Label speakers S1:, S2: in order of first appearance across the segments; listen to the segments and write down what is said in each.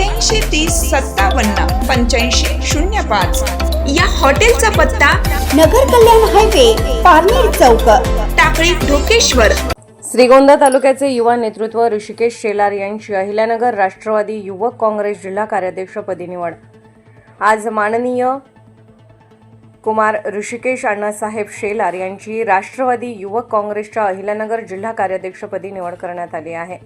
S1: अठ्ठ्याऐंशी तीस सत्तावन्न पंच्याऐंशी शून्य पाच. या हॉटेलचा पत्ता
S2: नगर कल्याण हायवे पारनेर चौक
S1: टाकळी ढोकेश्वर.
S3: श्रीगोंदा तालुक्याचे युवा नेतृत्व ऋषिकेश शेलार यांची अहिल्यानगर राष्ट्रवादी युवक काँग्रेस जिल्हा कार्याध्यक्षपदी निवड. आज माननीय कुमार ऋषिकेश अण्णासाहेब शेलार यांची राष्ट्रवादी युवक काँग्रेसच्या अहिल्यानगर जिल्हा कार्याध्यक्षपदी निवड करण्यात आली आहे.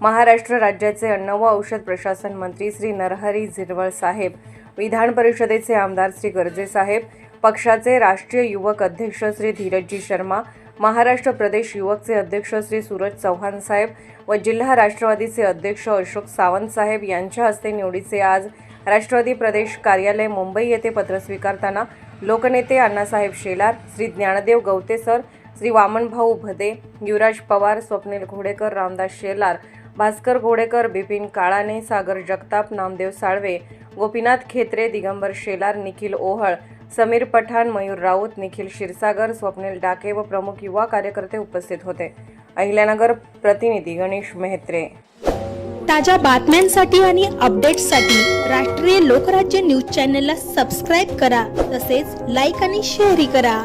S3: महाराष्ट्र राज्याचे अन्न व औषध प्रशासन मंत्री श्री नरहरी झिरवळ साहेब विधान परिषदेचे आमदार श्री गर्जे साहेब पक्षाचे राष्ट्रीय युवक अध्यक्ष श्री धीरजजी शर्मा महाराष्ट्र प्रदेश युवकचे अध्यक्ष श्री सूरज चव्हाण साहेब व जिल्हा राष्ट्रवादीचे अध्यक्ष अशोक सावंत साहेब यांच्या हस्ते निवडीचे आज राष्ट्रवादी प्रदेश कार्यालय मुंबई येथे पत्र स्वीकारताना लोकनेते अण्णासाहेब शेलार श्री ज्ञानदेव गवते सर श्री वामनभाऊ भदे युवराज पवार स्वप्नील घोडेकर रामदास शेलार भास्कर घोडेकर बिपिन काळाने सागर जगताप नामदेव साळवे गोपीनाथ खेत्रे दिगंबर शेलार निखिल ओहळ समीर पठाण मयूर राऊत निखिल क्षीरसागर स्वप्नील डाके व प्रमुख युवा कार्यकर्ते उपस्थित होते. अहिल्यानगर प्रतिनिधी गणेश मेहत्रे.
S4: ताज्या बातम्यांसाठी आणि अपडेट्ससाठी राष्ट्रीय लोकराज्य न्यूज चॅनलला सबस्क्राईब करा तसेच लाईक आणि शेअरही करा.